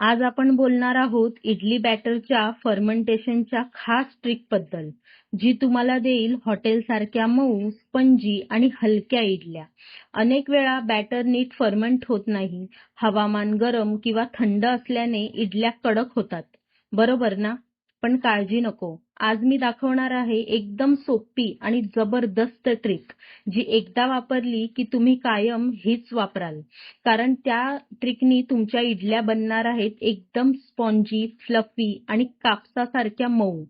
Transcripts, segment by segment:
आज आपण बोलणार आहोत इडली बॅटरच्या फर्मेंटेशनच्या खास ट्रिकबद्दल जी तुम्हाला देईल हॉटेलसारख्या मऊ, स्पंजी आणि हलक्या इडल्या. अनेक वेळा बॅटर नीट फर्मेंट होत नाही. हवामान गरम किंवा थंड असल्याने इडल्या कडक होतात. बरोबर ना? पण काळजी नको. आज मी दाखवणार आहे एकदम सोपी आणि जबरदस्त ट्रिक जी एकदा वापरली की तुम्ही कायम हीच वापराल. कारण त्या ट्रिकनी तुमच्या इडल्या बनणार आहेत एकदम स्पॉन्जी, फ्लफी आणि कापसासारख्या मऊ.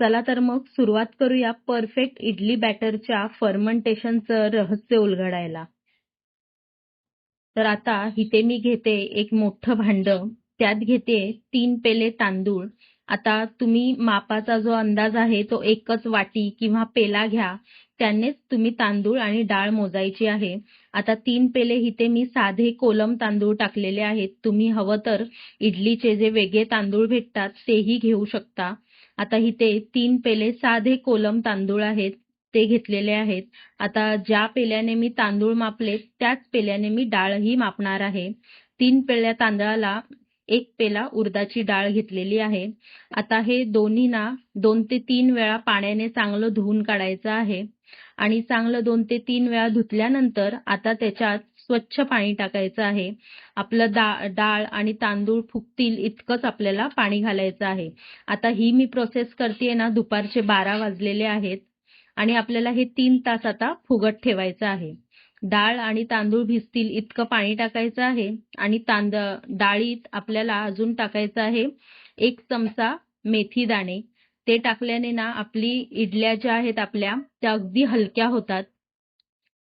चला तर मग सुरुवात करूया परफेक्ट इडली बॅटरच्या फर्मेंटेशनचं रहस्य उलगडायला. तर आता इथे मी घेते एक मोठं भांड त्यात घेते तीन पेले तांदूळ. आता तुम्ही मापाचा जो अंदाज आहे तो एकच वाटी किंवा पेला घ्या. त्यानेच तुम्ही तांदूळ आणि डाळ मोजायची आहे. आता तीन पेले इथे मी साधे कोलम तांदूळ टाकलेले आहेत. तुम्ही हवं तर इडलीचे जे वेगळे तांदूळ भेटतात तेही घेऊ शकता. आता इथे तीन पेले साधे कोलम तांदूळ आहेत ते घेतलेले आहेत. आता ज्या पेल्याने मी तांदूळ मापले त्याच पेल्याने मी डाळही मापणार आहे. तीन पेल्या तांदळाला एक पेला उडदाची डाळ घेतलेली आहे. आता हे दोन्ही ना दोन ते तीन वेळा पाण्याने चांगलं धुवून काढायचं आहे आणि चांगलं दोन ते तीन वेळा धुतल्यानंतर आता त्याच्यात स्वच्छ पाणी टाकायचं आहे. आपलं डाळ आणि तांदूळ फुगतील इतकंच आपल्याला पाणी घालायचं आहे. आता ही मी प्रोसेस करतेय ना दुपारचे बारा वाजलेले आहेत आणि आपल्याला हे तीन तास आता फुगत ठेवायचं आहे. डाळ आणि तांदूळ भिजतील इतकं पाणी टाकायचं आहे आणि तांद डाळीत आपल्याला अजून टाकायचं आहे एक चमचा मेथी दाणे. ते टाकल्याने ना आपली इडल्या ज्या आहेत आपल्या त्या अगदी हलक्या होतात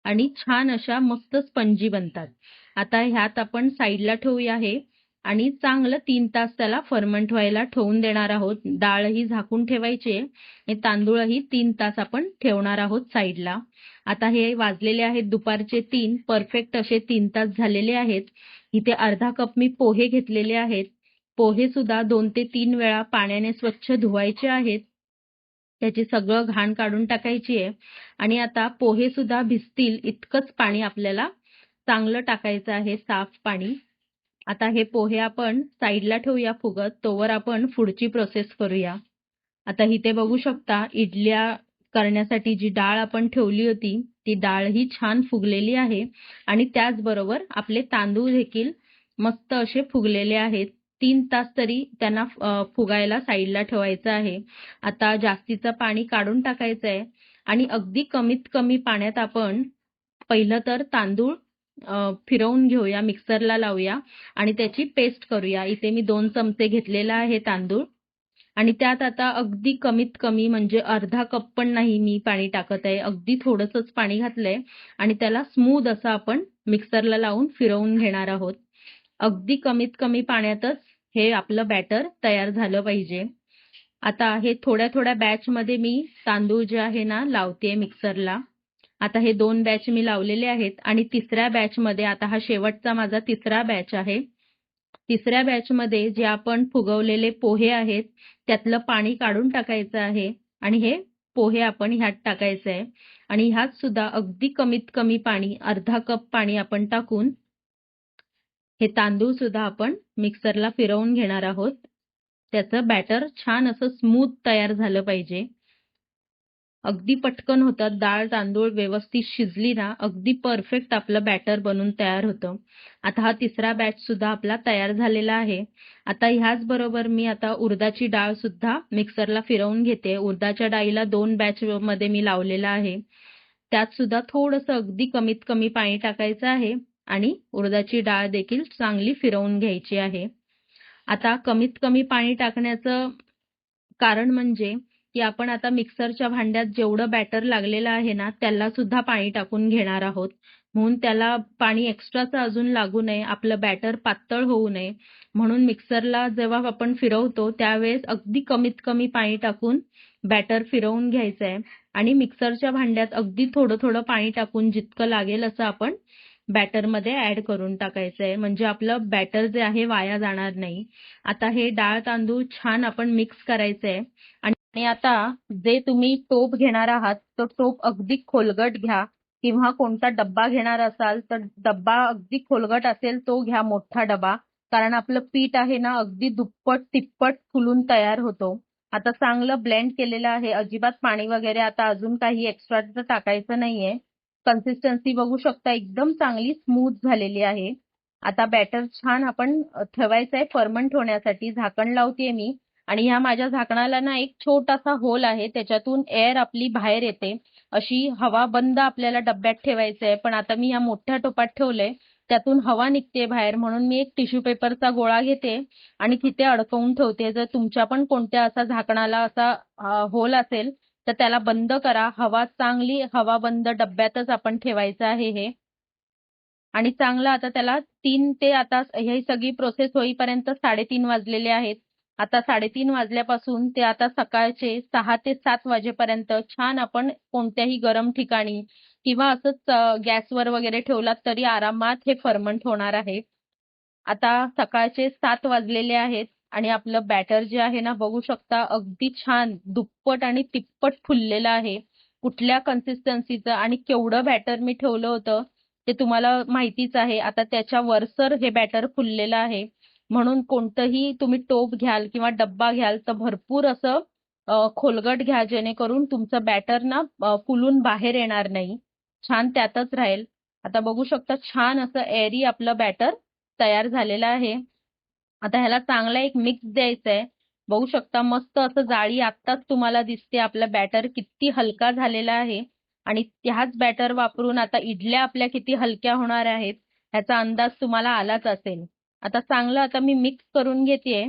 आणि छान अशा मस्त स्पंजी बनतात. आता ह्यात आपण साईडला ठेवूया हे आणि चांगलं तीन तास त्याला फर्मंट व्हायला ठेवून देणार आहोत. डाळही झाकून ठेवायची आहे आणि तांदूळही तीन तास आपण ठेवणार आहोत साईडला. आता हे वाजलेले आहेत दुपारचे तीन परफेक्ट असे तीन तास झालेले आहेत. इथे अर्धा कप मी पोहे घेतलेले आहेत. पोहे सुद्धा दोन ते तीन वेळा पाण्याने स्वच्छ धुवायचे आहेत. त्याची सगळं घाण काढून टाकायची आहे आणि आता पोहे सुद्धा भिजतील इतकंच पाणी आपल्याला चांगलं टाकायचं आहे साफ पाणी. आता हे पोहे आपण साईडला ठेवूया फुगत तोवर आपण पुढची प्रोसेस करूया. आता इथे बघू शकता इडल्या करण्यासाठी जी डाळ आपण ठेवली होती ती डाळ ही छान फुगलेली आहे आणि त्याचबरोबर आपले तांदूळ देखील मस्त असे फुगलेले आहेत. तीन तास तरी त्यांना फुगायला साईडला ठेवायचं आहे. आता जास्तीचं पाणी काढून टाकायचं आहे आणि अगदी कमीत कमी पाण्यात आपण पहिलं तर तांदूळ फिरवून घेऊया, मिक्सरला लावूया आणि त्याची पेस्ट करूया. इथे मी दोन चमचे घेतलेला आहे तांदूळ आणि त्यात आता अगदी कमीत कमी म्हणजे अर्धा कप पण नाही मी पाणी टाकत आहे. अगदी थोडंसंच पाणी घातलंय आणि त्याला स्मूद असं आपण मिक्सरला लावून फिरवून घेणार आहोत. अगदी कमीत कमी पाण्यातच हे आपलं बॅटर तयार झालं पाहिजे. आता हे थोड्या थोड्या बॅचमध्ये मी तांदूळ जे आहे ना लावते मिक्सरला. आता हे दोन बॅच मी लावलेले आहेत आणि तिसऱ्या बॅचमध्ये आता हा शेवटचा माझा तिसरा बॅच आहे. तिसऱ्या बॅचमध्ये जे आपण फुगवलेले पोहे आहेत त्यातलं पाणी काढून टाकायचं आहे आणि हे पोहे आपण ह्यात टाकायचं आहे आणि ह्यात सुद्धा अगदी कमीत कमी पाणी अर्धा कप पाणी आपण टाकून हे तांदूळ सुद्धा आपण मिक्सरला फिरवून घेणार आहोत. त्याचं बॅटर छान असं स्मूथ तयार झालं पाहिजे. अगदी पटकन होतात डाळ तांदूळ व्यवस्थित शिजली ना अगदी परफेक्ट आपलं बॅटर बनून तयार होतं. आता हा तिसरा बॅच सुद्धा आपला तयार झालेला आहे. आता ह्याच बरोबर मी आता उडदाची डाळ सुद्धा मिक्सरला फिरवून घेते. उडदाच्या डाळीला दोन बॅच मध्ये मी लावलेला आहे. त्यात सुद्धा थोडंसं अगदी कमीत कमी पाणी टाकायचं आहे आणि उडदाची डाळ देखील चांगली फिरवून घ्यायची आहे. आता कमीत कमी पाणी टाकण्याचं कारण म्हणजे की आपण आता मिक्सरच्या भांड्यात जेवढं बॅटर लागलेलं आहे ना त्याला सुद्धा पाणी टाकून घेणार आहोत. म्हणून त्याला पाणी एक्स्ट्राचं अजून लागू नये. आपलं बॅटर पातळ होऊ नये. म्हणून मिक्सरला जेव्हा आपण फिरवतो त्यावेळेस अगदी कमीत कमी पाणी टाकून बॅटर फिरवून घ्यायचं आहे आणि मिक्सरच्या भांड्यात अगदी थोडं थोडं पाणी टाकून जितकं लागेल असं आपण बॅटरमध्ये ऍड करून टाकायचं आहे. म्हणजे आपलं बॅटर जे आहे वाया जाणार नाही. आता हे डाळ तांदूळ छान आपण मिक्स करायचं आहे आणि आता जे तुम्ही टोप घेणार आहात तो टोप अगदी खोलगट घ्या. किंवा कोणता डब्बा घेणार असाल तर डब्बा अगदी खोलगट असेल तो घ्या मोठा डबा. कारण आपलं पीठ आहे ना अगदी दुप्पट तिप्पट फुलून तयार होतो. आता चांगलं ब्लेंड केलेलं आहे. अजिबात पाणी वगैरे आता अजून काही एक्स्ट्रा टाकायचं नाहीये. कन्सिस्टन्सी बघू शकता एकदम चांगली स्मूथ झालेली आहे. आता बॅटर छान आपण ठेवायचं आहे फर्मंट होण्यासाठी. झाकण लावतेय मी. आणि ह्या माझ्या झाकणाला ना एक छोटासा होल आहे त्याच्यातून एअर आपली बाहेर येते. अशी हवा बंद आपल्याला डब्यात ठेवायचं आहे पण आता मी ह्या मोठ्या टोपात ठेवलंय त्यातून हवा निघते बाहेर म्हणून मी एक टिश्यू पेपरचा गोळा घेते आणि तिथे अडकवून ठेवते. जर तुमच्या पण कोणत्या असा झाकणाला असा होल असेल तर त्याला बंद करा. हवा चांगली हवा बंद डब्यातच आपण ठेवायचं आहे हे. आणि चांगलं आता त्याला तीन ते आता ही सगळी प्रोसेस होईपर्यंत साडेतीन वाजलेले आहेत. आता साडेतीन वाजल्यापासून ते आता सकाळचे सहा ते सात वाजेपर्यंत छान आपण कोणत्याही गरम ठिकाणी किंवा असंच गॅसवर वगैरे ठेवलात तरी आरामात हे फर्मंट होणार आहे. आता सकाळचे सात वाजलेले आहेत आणि आपलं बॅटर जे आहे ना बघू शकता अगदी छान दुप्पट आणि तिप्पट फुललेलं आहे. कुठल्या कन्सिस्टन्सीचं आणि केवढं बॅटर मी ठेवलं होतं ते तुम्हाला माहितीच आहे. आता त्याच्या वरसर हे बॅटर फुललेलं आहे. म्हणून कोणतंही तुम्ही टोप घ्याल किंवा डब्बा घ्याल तर भरपूर असं खोलगट घ्या जेणेकरून तुमचं बॅटर ना फुलून बाहेर येणार नाही. छान त्यातच राहील. आता बघू शकता छान असं एरी आपलं बॅटर तयार झालेलं आहे. आता ह्याला चांगला एक मिक्स द्यायचा आहे बघू शकता मस्त असं जाळी आत्ताच तुम्हाला दिसते आपलं बॅटर किती हलका झालेला आहे. आणि त्याच बॅटर वापरून आता इडल्या आपल्या किती हलक्या होणार आहेत ह्याचा अंदाज तुम्हाला आलाच असेल. आता चांगलं आता मी मिक्स करून घेते.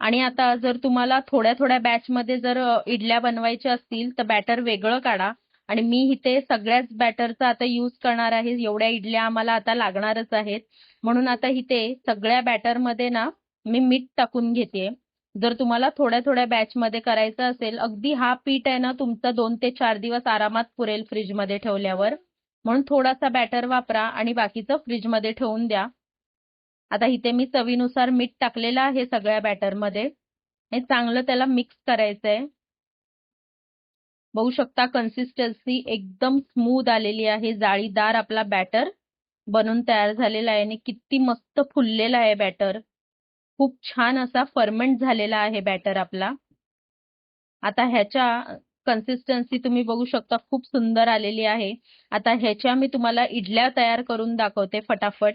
आणि आता जर तुम्हाला थोड्या थोड्या बॅचमध्ये जर इडल्या बनवायच्या असतील तर बॅटर वेगळं काढा. आणि मी इथे सगळ्याच बॅटरचा आता यूज करणार आहे. एवढ्या इडल्या आम्हाला आता लागणारच आहेत. म्हणून आता इथे सगळ्या बॅटरमध्ये ना मी मीठ टाकून घेते. जर तुम्हाला थोड्या थोड्या बॅचमध्ये करायचं असेल अगदी हा पीठ आहे ना तुमचा दोन ते चार दिवस आरामात पुरेल फ्रीजमध्ये ठेवल्यावर. म्हणून थोडासा बॅटर वापरा आणि बाकीचं फ्रीजमध्ये ठेवून द्या. आता इथे मी चवीनुसार मीठ टाकलेलं आहे सगळ्या बॅटरमध्ये हे चांगलं त्याला मिक्स करायचंय. बघू शकता कन्सिस्टन्सी एकदम स्मूथ आलेली आहे. जाळीदार आपला बॅटर बनून तयार झालेला आहे आणि किती मस्त फुललेला आहे बॅटर खूप छान असा फर्मेंट झालेला आहे बॅटर आपला. आता ह्याच्या कन्सिस्टन्सी तुम्ही बघू शकता खूप सुंदर आलेली आहे. आता ह्याच्या मी तुम्हाला इडल्या तयार करून दाखवते फटाफट.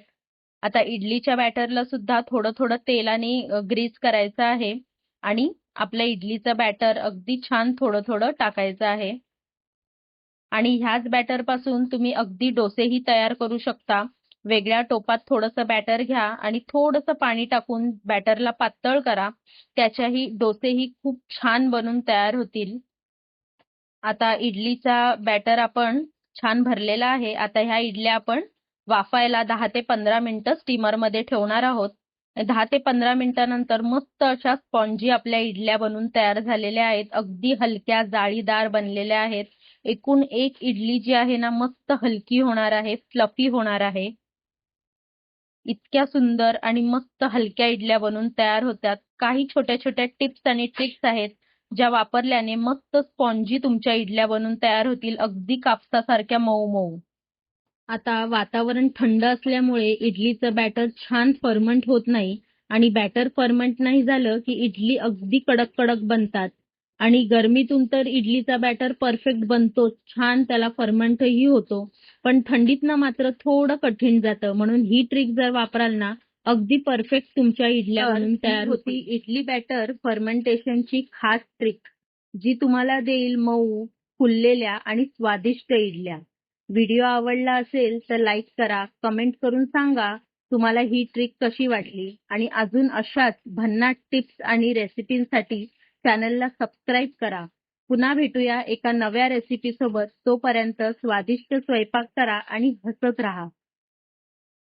आता इडलीच्या बॅटरला सुद्धा थोडं थोडं तेलाने ग्रीस करायचं आहे. आणि आपल्या इडलीचं बॅटर अगदी छान थोडं थोडं टाकायचं आहे. आणि ह्याच बॅटरपासून तुम्ही अगदी डोसेही तयार करू शकता. वेगळ्या टोपात थोडंसं बॅटर घ्या आणि थोडंसं पाणी टाकून बॅटरला पातळ करा. त्याच्याही डोसेही खूप छान बनून तयार होतील. आता इडलीचा बॅटर आपण छान भरलेला आहे. आता ह्या इडल्या आपण वाफायला दहा ते पंधरा मिनिटं स्टीमरमध्ये ठेवणार आहोत. दहा ते पंधरा मिनिटानंतर मस्त अशा स्पॉन्जी आपल्या इडल्या बनून तयार झालेल्या आहेत. अगदी हलक्या जाळीदार बनलेल्या आहेत. एकूण एक इडली जी आहे ना मस्त हलकी होणार आहे फ्लफी होणार आहे. इतक्या सुंदर आणि मस्त हलक्या इडल्या बनून तयार होतात. काही छोट्या छोट्या टिप्स आणि ट्रिक्स आहेत ज्या वापरल्याने मस्त स्पॉन्जी तुमच्या इडल्या बनून तयार होतील. अगदी कापसासारख्या मऊ मऊ. आता वातावरण थंड असल्यामुळे इडलीचं बॅटर छान फर्मंट होत नाही आणि बॅटर फर्मंट नाही झालं की इडली अगदी कडक कडक बनतात. आणि गरमीतून तर इडलीचा बॅटर परफेक्ट बनतो छान त्याला फर्मंटही होतो. पण थंडीतनं मात्र थोडं कठीण जातं. म्हणून ही ट्रिक जर वापराल ना अगदी परफेक्ट तुमच्या इडल्या बनून तयार होती इडली बॅटर फर्मेंटेशनची खास ट्रिक जी तुम्हाला देईल मऊ फुललेल्या आणि स्वादिष्ट इडल्या. व्हिडिओ आवडला असेल तर लाईक करा कमेंट करून सांगा तुम्हाला ही ट्रिक कशी वाटली. आणि अजून अशाच भन्नाट टिप्स आणि रेसिपींसाठी चॅनलला सबस्क्राईब करा. पुन्हा भेटूया एका नव्या रेसिपी सोबत तोपर्यंत स्वादिष्ट स्वयंपाक करा आणि हसत राहा.